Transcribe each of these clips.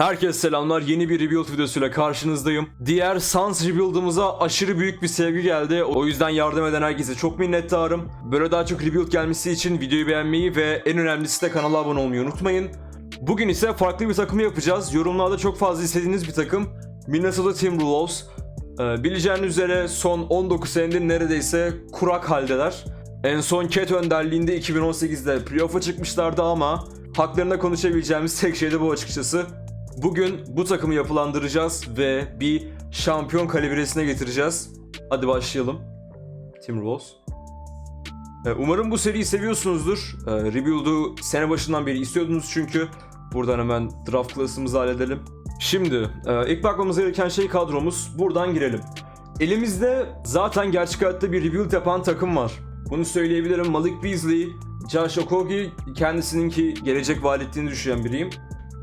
Herkese selamlar. Yeni bir rebuild videosuyla karşınızdayım. Diğer Sans rebuild'ımıza aşırı büyük bir sevgi geldi. O yüzden yardım eden herkese çok minnettarım. Böyle daha çok rebuild gelmesi için videoyu beğenmeyi ve en önemlisi de kanala abone olmayı unutmayın. Bugün ise farklı bir takımı yapacağız. Yorumlarda çok fazla istediğiniz bir takım. Minnesota Timberwolves. Ee, bileceğiniz üzere son 19 senedir neredeyse kurak haldeler. En son Cat önderliğinde 2018'de playoff'a çıkmışlardı ama haklarında konuşabileceğimiz tek şey de bu açıkçası. Bugün bu takımı yapılandıracağız ve bir şampiyon kalibresine getireceğiz. Hadi başlayalım. Timberwolves. Ee, Umarım bu seriyi seviyorsunuzdur. Ee, Rebuild'u sene başından beri istiyordunuz çünkü. Buradan hemen draft class'ımızı halledelim. Şimdi e, ilk bakmamız gereken şey kadromuz. Buradan girelim. Elimizde zaten gerçek hayatta bir rebuild yapan takım var. Bunu söyleyebilirim. Malik Beasley, Josh Okogie kendisininki gelecek vaat ettiğini düşünen biriyim.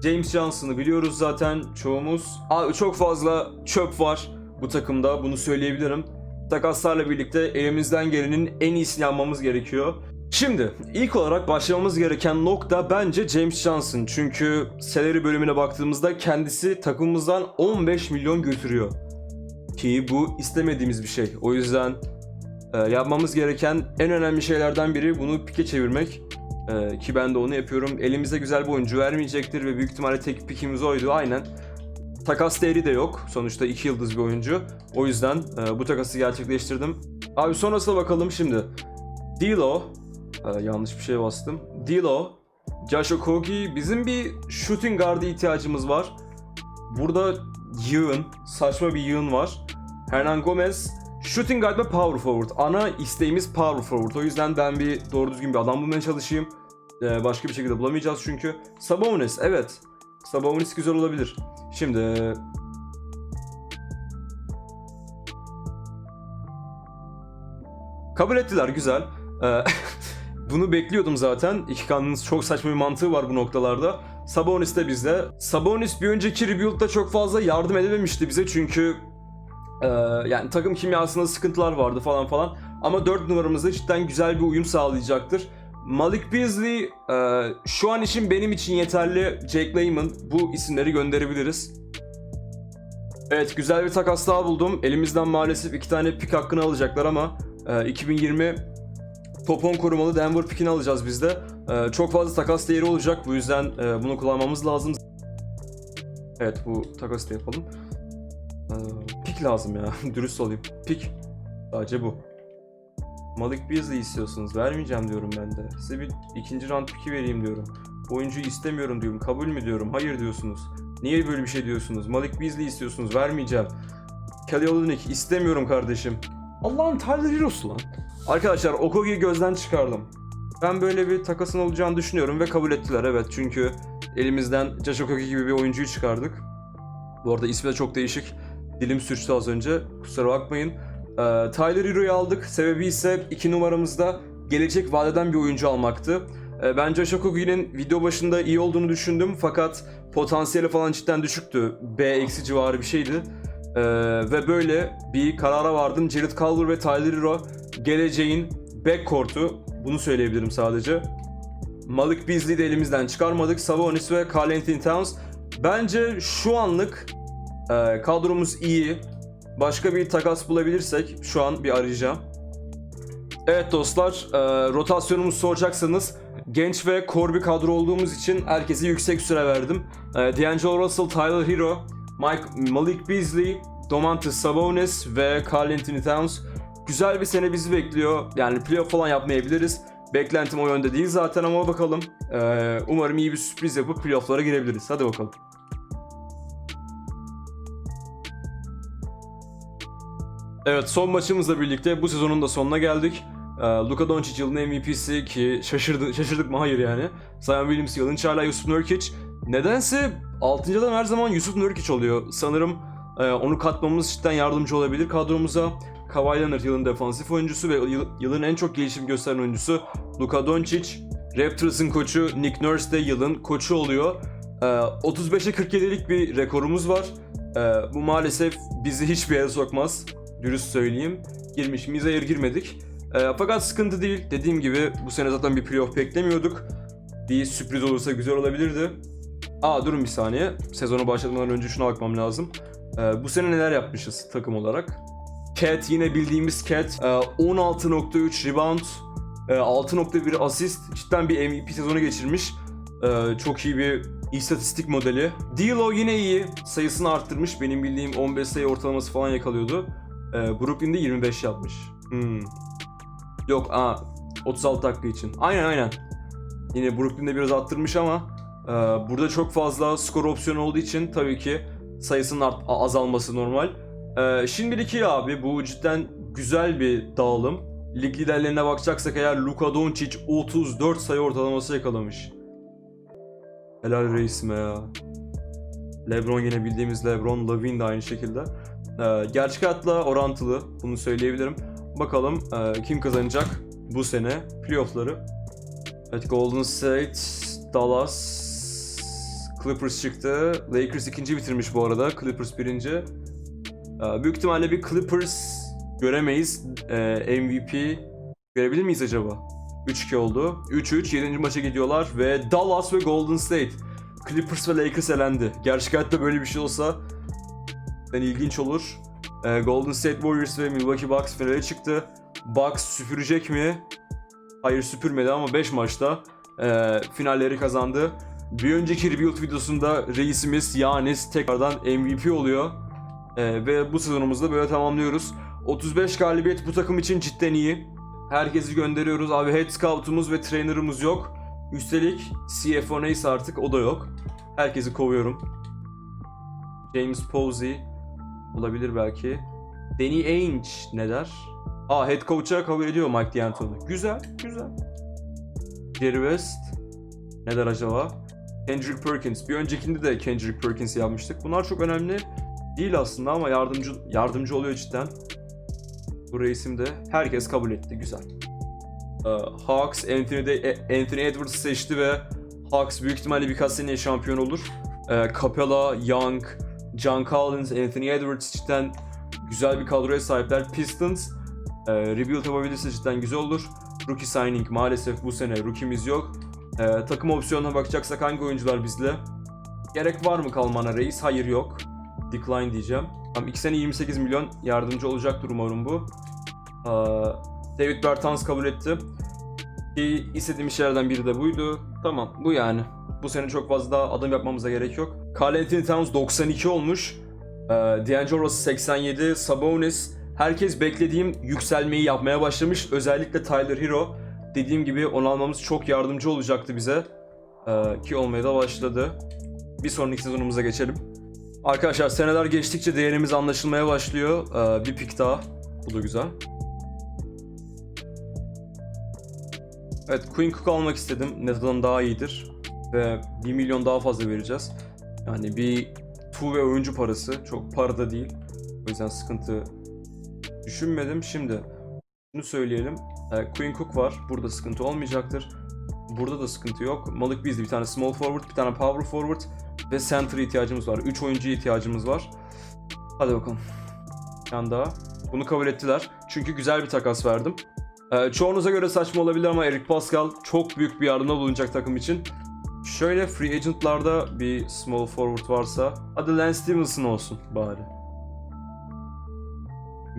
James Johnson'ı biliyoruz zaten çoğumuz. Abi çok fazla çöp var bu takımda bunu söyleyebilirim. Takaslarla birlikte elimizden gelenin en iyisini yapmamız gerekiyor. Şimdi ilk olarak başlamamız gereken nokta bence James Johnson. Çünkü salary bölümüne baktığımızda kendisi takımımızdan 15 milyon götürüyor. Ki bu istemediğimiz bir şey. O yüzden e, yapmamız gereken en önemli şeylerden biri bunu pike çevirmek. E, ki ben de onu yapıyorum. Elimize güzel bir oyuncu vermeyecektir ve büyük ihtimalle tek pikimiz oydu. Aynen. Takas değeri de yok. Sonuçta 2 yıldız bir oyuncu. O yüzden e, bu takası gerçekleştirdim. Abi sonrasına bakalım şimdi. Dilo. e, yanlış bir şey bastım. Dilo. Josh Okogie. Bizim bir shooting guard'a ihtiyacımız var. Burada yığın. Saçma bir yığın var. Hernan Gomez. Shooting guard ve power forward. Ana isteğimiz power forward. O yüzden ben bir doğru düzgün bir adam bulmaya çalışayım. Ee, başka bir şekilde bulamayacağız çünkü. Sabonis evet. Sabonis güzel olabilir. Şimdi Kabul ettiler güzel. Ee, bunu bekliyordum zaten. İki kanının çok saçma bir mantığı var bu noktalarda. Sabonis de bizde. Sabonis bir önceki rebuild'da çok fazla yardım edememişti bize çünkü ee, yani takım kimyasında sıkıntılar vardı falan falan. Ama 4 numaramızda cidden güzel bir uyum sağlayacaktır. Malik Beasley e, şu an için benim için yeterli. Jake Layman bu isimleri gönderebiliriz. Evet güzel bir takas daha buldum. Elimizden maalesef iki tane pick hakkını alacaklar ama e, 2020 top 10 korumalı Denver pickini alacağız biz de. E, çok fazla takas değeri olacak. Bu yüzden e, bunu kullanmamız lazım. Evet bu takası da yapalım. Ee, Pik lazım ya. Dürüst olayım. Pik. Sadece bu. Malik Beasley istiyorsunuz. Vermeyeceğim diyorum ben de. Size bir ikinci round piki vereyim diyorum. Oyuncuyu istemiyorum diyorum. Kabul mü diyorum. Hayır diyorsunuz. Niye böyle bir şey diyorsunuz? Malik Beasley istiyorsunuz. Vermeyeceğim. Kelly Olynyk istemiyorum kardeşim. Allah'ın Tyler Hero'su lan. Arkadaşlar Okogie'yi gözden çıkardım. Ben böyle bir takasın olacağını düşünüyorum ve kabul ettiler evet. Çünkü elimizden Josh Okogie gibi bir oyuncuyu çıkardık. Bu arada ismi de çok değişik. Dilim sürçtü az önce. Kusura bakmayın. Ee, Tyler Hero'yu aldık. Sebebi ise 2 numaramızda gelecek vadeden bir oyuncu almaktı. Ee, ben Josh Okogie'nin video başında iyi olduğunu düşündüm fakat potansiyeli falan cidden düşüktü. B eksi civarı bir şeydi. Ee, ve böyle bir karara vardım. Jared Culver ve Tyler Hero geleceğin backcourt'u. Bunu söyleyebilirim sadece. Malik Beasley'i de elimizden çıkarmadık. Sabonis ve Karl Anthony Towns. Bence şu anlık e, kadromuz iyi. Başka bir takas bulabilirsek şu an bir arayacağım. Evet dostlar, e, rotasyonumuzu soracaksanız genç ve core bir kadro olduğumuz için herkese yüksek süre verdim. E, D'Angelo Russell, Tyler Hero, Mike, Malik Beasley, Domantas Sabonis ve Karl Anthony Towns. Güzel bir sene bizi bekliyor. Yani playoff falan yapmayabiliriz. Beklentim o yönde değil zaten ama bakalım. E, umarım iyi bir sürpriz yapıp playofflara girebiliriz. Hadi bakalım. Evet son maçımızla birlikte bu sezonun da sonuna geldik. Ee, Luka Doncic yılın MVP'si ki şaşırdı, şaşırdık mı? Hayır yani. Zion Williams yılın hala Yusuf Nurkic. Nedense 6. adam her zaman Yusuf Nurkic oluyor. Sanırım e, onu katmamız cidden yardımcı olabilir kadromuza. Kawhi Leonard yılın defansif oyuncusu ve yıl- yılın en çok gelişim gösteren oyuncusu Luka Doncic. Raptors'ın koçu Nick Nurse de yılın koçu oluyor. Ee, 35'e 47'lik bir rekorumuz var. Ee, bu maalesef bizi hiçbir yere sokmaz. Dürüst söyleyeyim. Girmiş miyiz hayır girmedik. Ee, fakat sıkıntı değil. Dediğim gibi bu sene zaten bir playoff beklemiyorduk. Bir sürpriz olursa güzel olabilirdi. Aa durun bir saniye. Sezonu başlatmadan önce şuna bakmam lazım. Ee, bu sene neler yapmışız takım olarak? Cat yine bildiğimiz Cat. Ee, 16.3 rebound. e, 6.1 asist. Cidden bir MVP sezonu geçirmiş. Ee, çok iyi bir istatistik modeli. D'Lo yine iyi. Sayısını arttırmış. Benim bildiğim 15 sayı ortalaması falan yakalıyordu. Ee, Brooklyn'de 25 yapmış. Hmm. Yok aa 36 dakika için. Aynen aynen. Yine Brooklyn'de biraz arttırmış ama e, burada çok fazla skor opsiyonu olduğu için tabii ki sayısının art- azalması normal. E, şimdilik iyi abi. Bu cidden güzel bir dağılım. Lig liderlerine bakacaksak eğer Luka Doncic 34 sayı ortalaması yakalamış. Helal reisime ya. LeBron yine bildiğimiz LeBron, Lavin de aynı şekilde. Ee, gerçek hayatla orantılı, bunu söyleyebilirim. Bakalım e, kim kazanacak bu sene playoff'ları. Evet Golden State, Dallas, Clippers çıktı. Lakers ikinci bitirmiş bu arada, Clippers birinci. Ee, büyük ihtimalle bir Clippers göremeyiz. Ee, MVP görebilir miyiz acaba? 3-2 oldu. 3-3 7. maça gidiyorlar ve Dallas ve Golden State. Clippers ve Lakers elendi. Gerçek hayatta böyle bir şey olsa ilginç olur. Ee, Golden State Warriors ve Milwaukee Bucks finale çıktı. Bucks süpürecek mi? Hayır süpürmedi ama 5 maçta e, finalleri kazandı. Bir önceki rebuild videosunda reisimiz Yanis tekrardan MVP oluyor. E, ve bu sezonumuzu da böyle tamamlıyoruz. 35 galibiyet bu takım için cidden iyi. Herkesi gönderiyoruz. Abi head scout'umuz ve trainer'ımız yok. Üstelik CFO neyse artık o da yok. Herkesi kovuyorum. James Posey olabilir belki. Danny Ainge ne der? Aa head coach'a kabul ediyor Mike D'Antoni. Güzel, güzel. Jerry West ne der acaba? Kendrick Perkins. Bir öncekinde de Kendrick Perkins yapmıştık. Bunlar çok önemli değil aslında ama yardımcı yardımcı oluyor cidden. Bu reisim de herkes kabul etti. Güzel. Ee, Hawks Anthony, de, e, Anthony Edwards seçti ve Hawks büyük ihtimalle birkaç seneye şampiyon olur. Ee, Capella, Young, John Collins, Anthony Edwards cidden güzel bir kadroya sahipler. Pistons e, rebuild yapabilirse cidden güzel olur. Rookie signing maalesef bu sene rookie'miz yok. E, takım opsiyonuna bakacaksak hangi oyuncular bizle? Gerek var mı kalmana reis? Hayır yok. Decline diyeceğim. Tam 2 sene 28 milyon yardımcı olacaktır umarım bu. Ee, David Bertans kabul etti. Ki istediğim şeylerden biri de buydu. Tamam bu yani. Bu sene çok fazla adım yapmamıza gerek yok. Carl Anthony Towns 92 olmuş. Ee, D'Angelo Russell 87, Sabonis. Herkes beklediğim yükselmeyi yapmaya başlamış. Özellikle Tyler Hero. Dediğim gibi onu almamız çok yardımcı olacaktı bize. Ee, ki olmaya da başladı. Bir sonraki sezonumuza geçelim. Arkadaşlar seneler geçtikçe değerimiz anlaşılmaya başlıyor. Ee, bir pik daha. Bu da güzel. Evet Queen Cook almak istedim. Nether'dan daha iyidir. Ve 1 milyon daha fazla vereceğiz. Yani bir tu ve oyuncu parası. Çok para da değil. O yüzden sıkıntı düşünmedim. Şimdi şunu söyleyelim. Ee, Queen Cook var. Burada sıkıntı olmayacaktır. Burada da sıkıntı yok. Malik Beasley bir tane small forward, bir tane power forward ve center ihtiyacımız var. 3 oyuncuya ihtiyacımız var. Hadi bakalım. Bir daha. Bunu kabul ettiler. Çünkü güzel bir takas verdim. Ee, çoğunuza göre saçma olabilir ama Eric Pascal çok büyük bir yardımda bulunacak takım için. Şöyle free agentlarda bir small forward varsa hadi Lance Stevenson olsun bari.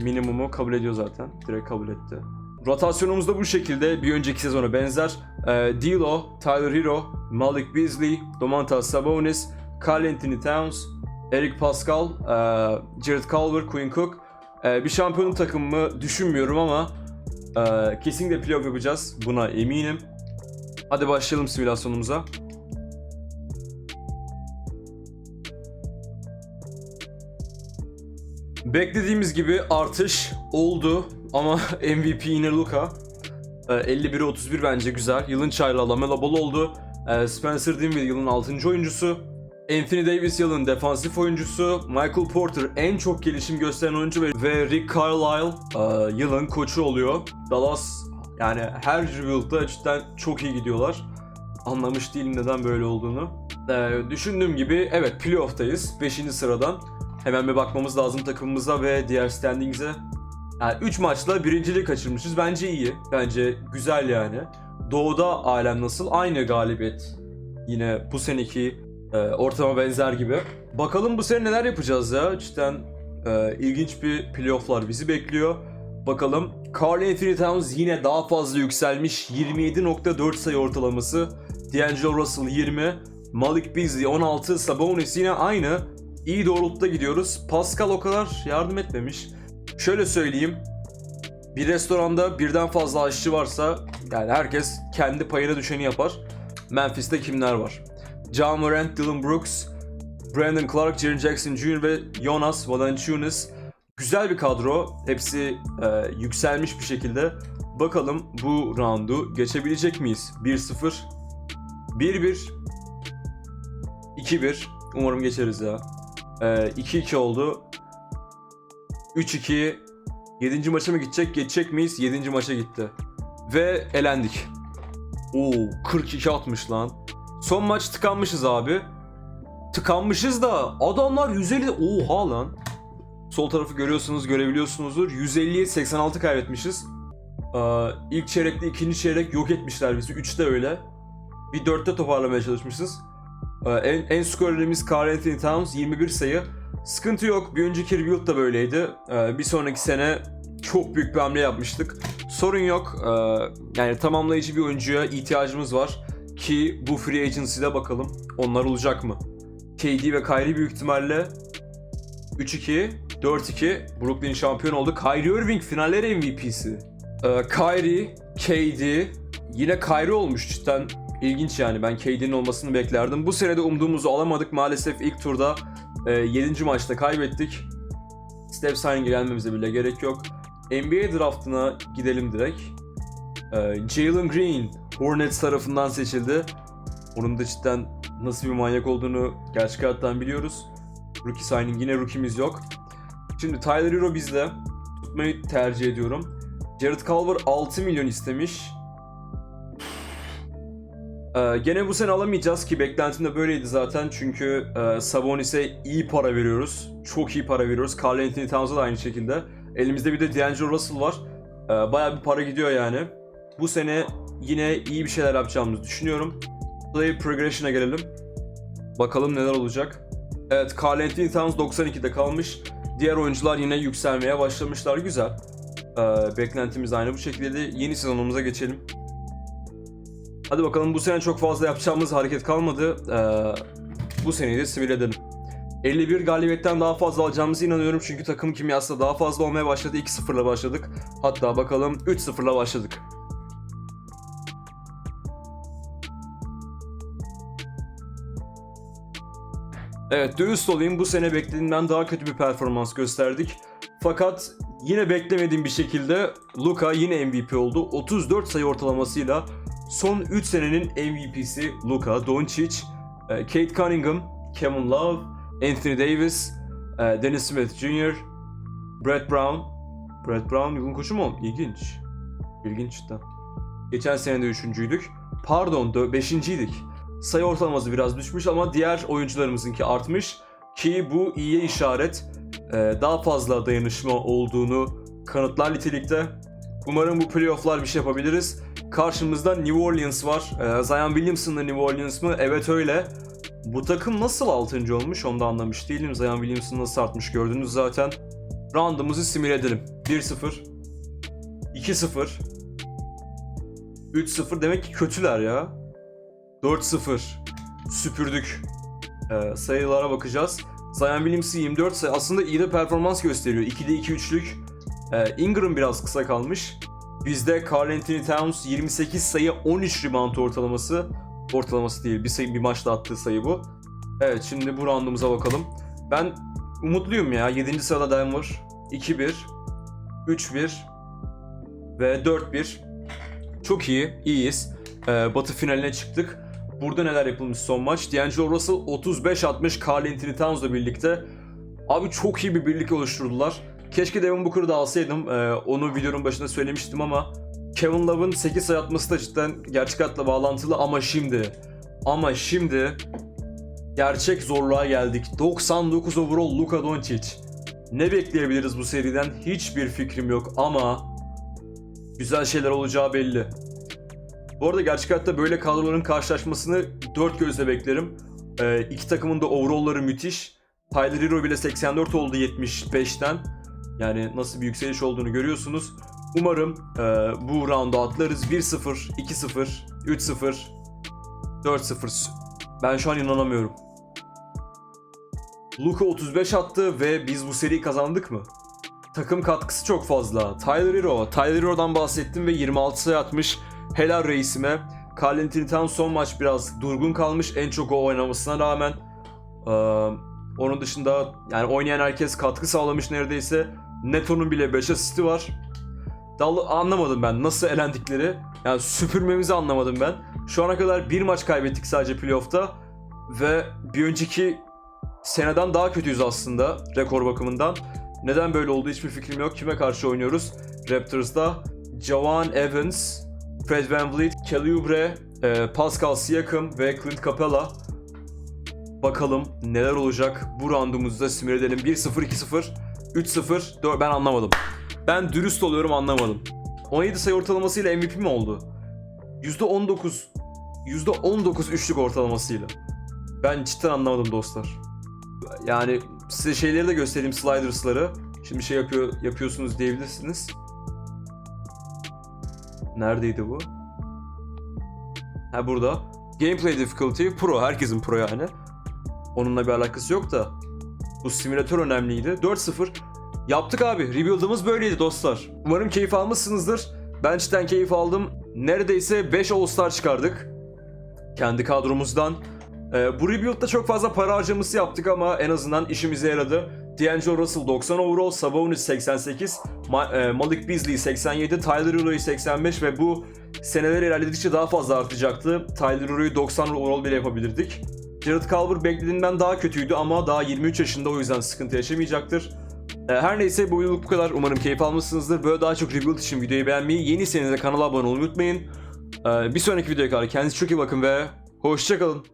Minimumu kabul ediyor zaten. Direkt kabul etti. Rotasyonumuz da bu şekilde. Bir önceki sezona benzer. Ee, D'Lo, Tyler Hero, Malik Beasley, Domantas Sabonis, Carl Anthony Towns, Eric Pascal, e, Jared Culver, Quinn Cook. E, bir şampiyonluk takımımı düşünmüyorum ama e, kesinlikle playoff yapacağız. Buna eminim. Hadi başlayalım simülasyonumuza. Beklediğimiz gibi artış oldu ama MVP yine Luka. Ee, 51'e 31 bence güzel. Yılın çaylağı Lamelo Ball oldu. Ee, Spencer Dinwiddie yılın 6. oyuncusu. Anthony Davis yılın defansif oyuncusu. Michael Porter en çok gelişim gösteren oyuncu ve, ve Rick Carlisle e, yılın koçu oluyor. Dallas yani her rebuild'da cidden çok iyi gidiyorlar. Anlamış değilim neden böyle olduğunu. Ee, düşündüğüm gibi evet playoff'tayız. 5. sıradan. Hemen bir bakmamız lazım takımımıza ve diğer standings'e. Yani 3 maçla birinciliği kaçırmışız. Bence iyi. Bence güzel yani. Doğu'da alem nasıl? Aynı galibiyet. Yine bu seneki Ee, ortama benzer gibi. Bakalım bu sene neler yapacağız ya. Cidden e, ilginç bir playofflar bizi bekliyor. Bakalım. Carl Anthony Towns yine daha fazla yükselmiş. 27.4 sayı ortalaması. D'Angelo Russell 20. Malik Beasley 16. Sabonis yine aynı. İyi doğrultuda gidiyoruz. Pascal o kadar yardım etmemiş. Şöyle söyleyeyim. Bir restoranda birden fazla aşçı varsa yani herkes kendi payına düşeni yapar. Memphis'te kimler var? John Morant, Dylan Brooks, Brandon Clark, Jaren Jackson Jr. ve Jonas Valanciunas. Güzel bir kadro. Hepsi e, yükselmiş bir şekilde. Bakalım bu roundu geçebilecek miyiz? 1-0, 1-1, 2-1. Umarım geçeriz ya. E, 2-2 oldu. 3-2. 7. maça mı gidecek? Geçecek miyiz? 7. maça gitti. Ve elendik. Oo 42 atmış lan. Son maç tıkanmışız abi. Tıkanmışız da adamlar 150 oha lan. Sol tarafı görüyorsunuz görebiliyorsunuzdur. 150'ye 86 kaybetmişiz. Ee, ilk çeyrekte ikinci çeyrek yok etmişler bizi. 3'te öyle. Bir 4'te toparlamaya çalışmışız. Ee, en, en skorerimiz Carl Anthony Towns 21 sayı. Sıkıntı yok. Bir önceki rebuild da böyleydi. Ee, bir sonraki sene çok büyük bir hamle yapmıştık. Sorun yok. Ee, yani tamamlayıcı bir oyuncuya ihtiyacımız var. Ki bu free agency'de bakalım onlar olacak mı? KD ve Kyrie büyük ihtimalle 3-2, 4-2 Brooklyn şampiyon oldu. Kyrie Irving finaller MVP'si. Kyrie, KD, yine Kyrie olmuş cidden ilginç yani. Ben KD'nin olmasını beklerdim. Bu sene de umduğumuzu alamadık. Maalesef ilk turda e, 7. maçta kaybettik. Steph Curry'e gelmemize bile gerek yok. NBA draftına gidelim direkt. Ee, Jalen Green Hornets tarafından seçildi. Onun da cidden nasıl bir manyak olduğunu gerçek hayattan biliyoruz. Rookie signing yine rookie'miz yok. Şimdi Tyler Hero bizde. Tutmayı tercih ediyorum. Jared Culver 6 milyon istemiş. Ee, gene bu sene alamayacağız ki beklentim de böyleydi zaten çünkü e, Sabonis'e iyi para veriyoruz. Çok iyi para veriyoruz. Carl Anthony Towns'a da aynı şekilde. Elimizde bir de D'Angelo Russell var. Ee, bayağı bir para gidiyor yani. Bu sene yine iyi bir şeyler yapacağımızı düşünüyorum. Player Progression'a gelelim. Bakalım neler olacak. Evet, Carl Anthony Towns 92'de kalmış. Diğer oyuncular yine yükselmeye başlamışlar. Güzel. Ee, beklentimiz aynı bu şekilde. Yeni sezonumuza geçelim. Hadi bakalım bu sene çok fazla yapacağımız hareket kalmadı. Ee, bu seneyi de edelim. 51 galibiyetten daha fazla alacağımıza inanıyorum çünkü takım kimyası da daha fazla olmaya başladı. 2-0'la başladık. Hatta bakalım 3-0'la başladık. Evet dürüst olayım bu sene beklediğimden daha kötü bir performans gösterdik. Fakat yine beklemediğim bir şekilde Luka yine MVP oldu. 34 sayı ortalamasıyla son 3 senenin MVP'si Luka Doncic, e, Kate Cunningham, Kevin Love, Anthony Davis, e, Dennis Smith Jr., Brett Brown. Brett Brown yılın koçu mu? İlginç. İlginç cidden. Geçen sene de üçüncüydük. Pardon beşinciydik. Sayı ortalaması biraz düşmüş ama diğer oyuncularımızınki artmış. Ki bu iyiye işaret. Ee, daha fazla dayanışma olduğunu kanıtlar nitelikte. Umarım bu playofflar bir şey yapabiliriz. Karşımızda New Orleans var. Ee, Zion Williamson'la New Orleans mı? Evet öyle. Bu takım nasıl 6. olmuş onu da anlamış değilim. Zion Williamson nasıl artmış gördünüz zaten. Round'umuzu simüle edelim. 1-0 2-0 3-0 demek ki kötüler ya. 4-0 süpürdük. Ee, sayılara bakacağız. Zion Williamson 24 sayı aslında iyi de performans gösteriyor. 2'de 2 üçlük. Ee, Ingram biraz kısa kalmış. Bizde Carl Anthony Towns 28 sayı 13 rebound ortalaması. Ortalaması değil bir, sayı, bir maçta attığı sayı bu. Evet şimdi bu roundumuza bakalım. Ben umutluyum ya. 7. sırada Denver. 2-1. 3-1. Ve 4-1. Çok iyi. iyiyiz. Ee, batı finaline çıktık. Burada neler yapılmış son maç? D'Angelo Russell 35-60 Carl Anthony Towns'la birlikte. Abi çok iyi bir birlik oluşturdular. Keşke Devin Booker'ı da alsaydım. Ee, onu videonun başında söylemiştim ama Kevin Love'ın 8 sayı atması da cidden gerçek hayatla bağlantılı ama şimdi ama şimdi gerçek zorluğa geldik. 99 overall Luka Doncic. Ne bekleyebiliriz bu seriden? Hiçbir fikrim yok ama güzel şeyler olacağı belli. Bu arada gerçek hayatta böyle kadroların karşılaşmasını dört gözle beklerim. Ee, iki takımın da overall'ları müthiş. Tyler Hero bile 84 oldu 75'ten. Yani nasıl bir yükseliş olduğunu görüyorsunuz. Umarım e, bu round'u atlarız. 1-0, 2-0, 3-0, 4-0. Ben şu an inanamıyorum. Luka 35 attı ve biz bu seriyi kazandık mı? Takım katkısı çok fazla. Tyler Hero. Tyler Hero'dan bahsettim ve 26 sayı atmış. Helal reisime. Carl Anthony Towns son maç biraz durgun kalmış. En çok o oynamasına rağmen. Ee, onun dışında yani oynayan herkes katkı sağlamış neredeyse. Neto'nun bile 5 asisti var. Dal anlamadım ben nasıl elendikleri. Yani süpürmemizi anlamadım ben. Şu ana kadar bir maç kaybettik sadece playoff'ta. Ve bir önceki seneden daha kötüyüz aslında rekor bakımından. Neden böyle oldu hiçbir fikrim yok. Kime karşı oynuyoruz? Raptors'da Jawan Evans, Fred VanVleet, Kelly Oubre, e, Pascal Siakam ve Clint Capella. Bakalım neler olacak bu roundumuzda simüle edelim. 1-0, 2-0, 3-0, 4 ben anlamadım. Ben dürüst oluyorum anlamadım. 17 sayı ortalamasıyla MVP mi oldu? %19 %19 üçlük ortalamasıyla. Ben cidden anlamadım dostlar. Yani size şeyleri de göstereyim sliders'ları. Şimdi şey yapıyor yapıyorsunuz diyebilirsiniz. Neredeydi bu? Ha burada. Gameplay difficulty pro herkesin pro yani. Onunla bir alakası yok da. Bu simülatör önemliydi. 4-0. Yaptık abi. Rebuild'ımız böyleydi dostlar. Umarım keyif almışsınızdır. Ben cidden keyif aldım. Neredeyse 5 All-Star çıkardık. Kendi kadromuzdan. Ee, bu rebuild'da çok fazla para harcaması yaptık ama en azından işimize yaradı. D'Angelo Russell 90 overall, Sabonis 88, Ma- e, Malik Beasley 87, Tyler Hero'yu 85 ve bu seneler ilerledikçe daha fazla artacaktı. Tyler Hero'yu 90 overall bile yapabilirdik. Jared Culver beklediğimden daha kötüydü ama daha 23 yaşında o yüzden sıkıntı yaşamayacaktır. Ee, Her neyse bu videoluk bu kadar. Umarım keyif almışsınızdır. Böyle daha çok rebuild için videoyu beğenmeyi, yeniyseniz de kanala abone olmayı unutmayın. Ee, Bir sonraki videoya kadar kendinize çok iyi bakın ve hoşçakalın.